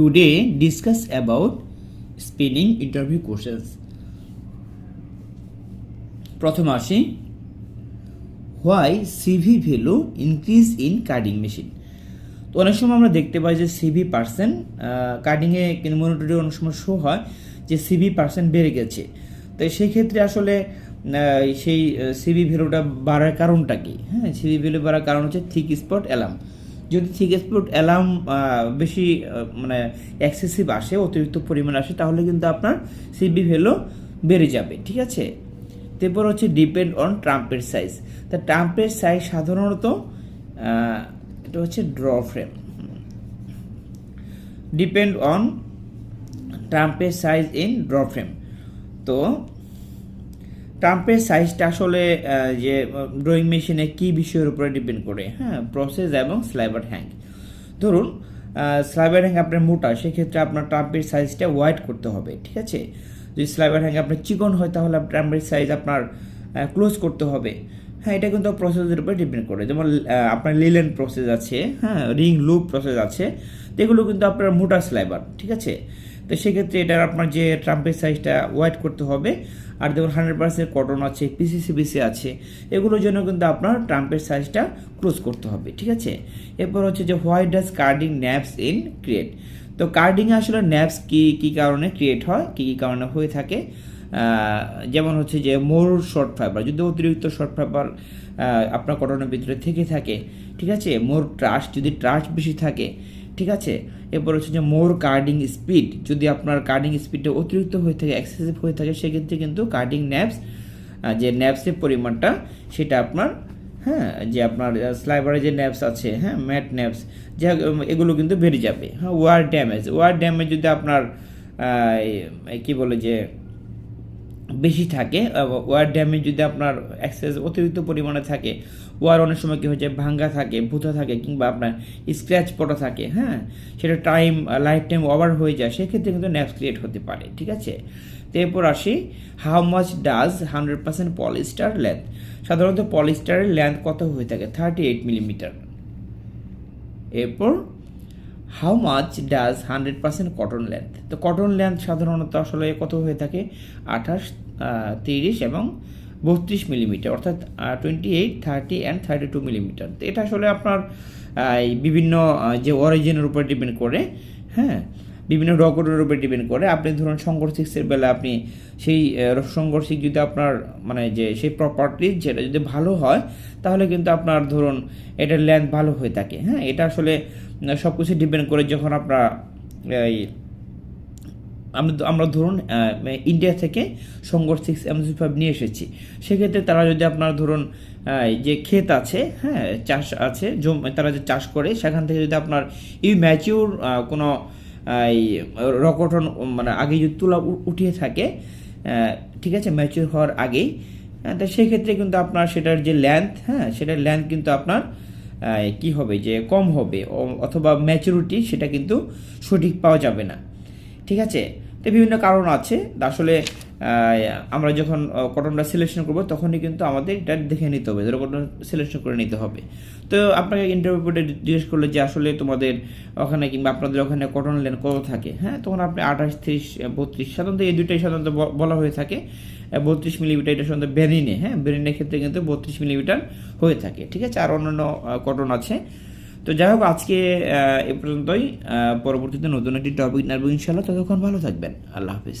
Today discuss about spelling interview questions. প্রথম আসি why CV value increase in carding machine তো অনেক সময় আমরা দেখতে পাই যে সিভি পার্সেন্ট কার্ডিংয়ে মনিটরে অনেক সময় শো হয় যে সিভি পার্সেন্ট বেড়ে গেছে। তো সেই ক্ষেত্রে আসলে সেই সিভি ভ্যালুটা বাড়ার কারণটা কি? হ্যাঁ সিভি ভ্যালু বাড়ার কারণ হচ্ছে থিক স্পট অ্যালার্ম যদি থিক স্পট অ্যালার্ম বেশি মানে এক্সেসিভ আসে, অতিরিক্ত পরিমাণ আসে, তাহলে কিন্তু আপনার সিবি ভ্যালু বেড়ে যাবে, ঠিক আছে? তারপর হচ্ছে ডিপেন্ড অন ট্রাম্পের সাইজ তা ট্রাম্পের সাইজ সাধারণত এটা হচ্ছে ড্র ফ্রেম ডিপেন্ড অন ট্রাম্পের সাইজ ইন ড্র ফ্রেম তো ট্রাম্পের সাইজটা আসলে যে ড্রয়িং মেশিনে কি বিষয়ের উপরে ডিপেন্ড করে? হ্যাঁ প্রসেস এবং স্লাইবার হ্যাং ধরুন স্লাইবার হ্যাঙ্ক আপনার মোটা, সেক্ষেত্রে আপনার ট্রাম্পের সাইজটা ওয়াইড করতে হবে, ঠিক আছে? যদি স্লাইবার হ্যাঙ্ক আপনার চিকন হয়, তাহলে ট্রাম্পের সাইজ আপনার ক্লোজ করতে হবে। হ্যাঁ এটা কিন্তু প্রসেসের উপরে ডিপেন্ড করে। যেমন আপনার লিলেন প্রসেস আছে হ্যাঁ রিং লুপ প্রসেস আছে এগুলো কিন্তু আপনার মোটা স্লাইবার ঠিক আছে? তো সেক্ষেত্রে এটার আপনার যে ট্রাম্পের সাইজটা ওয়াইড করতে হবে, আর দেখুন হান্ড্রেড পার্সেন্ট কটন আছে পিসিসিবিসি আছে, এগুলোর জন্য কিন্তু আপনার ট্রাম্পের সাইজটা ক্লোজ করতে হবে, ঠিক আছে? এরপর হচ্ছে যে white does carding naps in create তো কার্ডিংয়ে আসলে ন্যাপস কি কি কারণে ক্রিয়েট হয়, কি কি কারণে হয়ে থাকে? যেমন হচ্ছে যে মোর শর্ট ফাইবার যদি অতিরিক্ত শর্ট ফাইবার আপনার কটনের ভিতরে থেকে থাকে, ঠিক আছে? মোর ট্রাস্ট যদি ট্রাস্ট বেশি থাকে ঠিক আছে? এরপর হচ্ছে যে মোর কার্ডিং স্পিড যদি আপনার কার্ডিং স্পিডটা অতিরিক্ত হয়ে থাকে এক্সেসিভ হয়ে থাকে, সেক্ষেত্রে কিন্তু কার্ডিং ন্যাপস যে ন্যাপসের পরিমাণটা, সেটা আপনার হ্যাঁ যে আপনার স্লাইবারে যে ন্যাপস আছে হ্যাঁ ম্যাট ন্যাপস যে এগুলো কিন্তু বেড়ে যাবে। হ্যাঁ ওয়ার ড্যামেজ ওয়ার ড্যামেজ যদি আপনার কি বলে যে বেশি থাকে ওয়ার ড্যামেজ যদি আপনার এক্সেস অতিরিক্ত পরিমাণে থাকে ওয়ার অনেক সময় কী হচ্ছে ভাঙ্গা থাকে, ভূতা থাকে কিংবা আপনার স্ক্র্যাচ পড়া থাকে হ্যাঁ? সেটা টাইম লাইফ টাইম ওভার হয়ে যায়, সেক্ষেত্রে কিন্তু ন্যাপস ক্রিয়েট হতে পারে, ঠিক আছে? তো এরপর আসি how much does hundred percent polyester length সাধারণত পলিস্টারের লেন্থ কত হয়ে থাকে? থার্টি এইট মিলিমিটার এরপর how much does hundred percent cotton length তো কটন লেন্থ সাধারণত আসলে কত হয়ে থাকে? আঠাশ তিরিশ এবং বত্রিশ মিলিমিটার, অর্থাৎ twenty eight thirty and thirty two millimeter এটা আসলে আপনার বিভিন্ন যে অরিজিনের উপর ডিপেন্ড করে হ্যাঁ? বিভিন্ন রকটের উপর ডিপেন্ড করে। আপনি ধরুন শঙ্কর সিক্সের বেলা আপনি সেই শঙ্কর সিক্স যদি আপনার মানে যে, সেই প্রপার্টিজ যেটা যদি ভালো হয়, তাহলে কিন্তু আপনার ধরুন, এটার লেন্থ ভালো হয়ে থাকে হ্যাঁ? এটা আসলে সব কিছু ডিপেন্ড করে যখন আপনার, এই আমরা আমরা ধরুন ইন্ডিয়া থেকে সংঘর সিক্স এমসি ফাইভ নিয়ে এসেছি। সেক্ষেত্রে তারা যদি আপনার ধরুন যে ক্ষেত আছে হ্যাঁ চাষ আছে জম তারা যে চাষ করে সেখান থেকে যদি আপনার এই ম্যাচিউর কোনো রকটন মানে আগে যদি তুলা উঠিয়ে থাকে ঠিক আছে ম্যাচিউর হওয়ার আগেই হ্যাঁ, তো সেক্ষেত্রে কিন্তু আপনার সেটার যে লেন্থ হ্যাঁ সেটার লেন্থ কিন্তু আপনার কি হবে যে কম হবে অথবা ম্যাচুরিটি সেটা কিন্তু সঠিক পাওয়া যাবে না। ঠিক আছে? তো বিভিন্ন কারণ আছে। আসলে আমরা যখন কটনটা সিলেকশন করব, তখনই কিন্তু আমাদের এটা দেখে নিতে হবে, ধরো কটন সিলেকশন করে নিতে হবে। তো আপনাকে ইন্টারভিউ বোর্ডে জিজ্ঞেস করলে যে, আসলে তোমাদের ওখানে কিংবা আপনাদের ওখানে কটন লেন কত থাকে? হ্যাঁ তখন আপনি আঠাশ, তিরিশ, বত্রিশ, সাধারণত এই দুইটাই সাধারণত বলা হয়ে থাকে। বত্রিশ মিলিমিটার এটা সাধারণত বেরিনে হ্যাঁ বেরিনের ক্ষেত্রে কিন্তু বত্রিশ মিলিমিটার হয়ে থাকে। ঠিক আছে? আর অন্যান্য কটন আছে। তো যাই হোক, আজকে এ পর্যন্তই। পরবর্তীতে নতুন একটি টপিক নাড়ব ইনশাল্লাহ ততক্ষণ ভালো থাকবেন। আল্লাহ হাফিজ।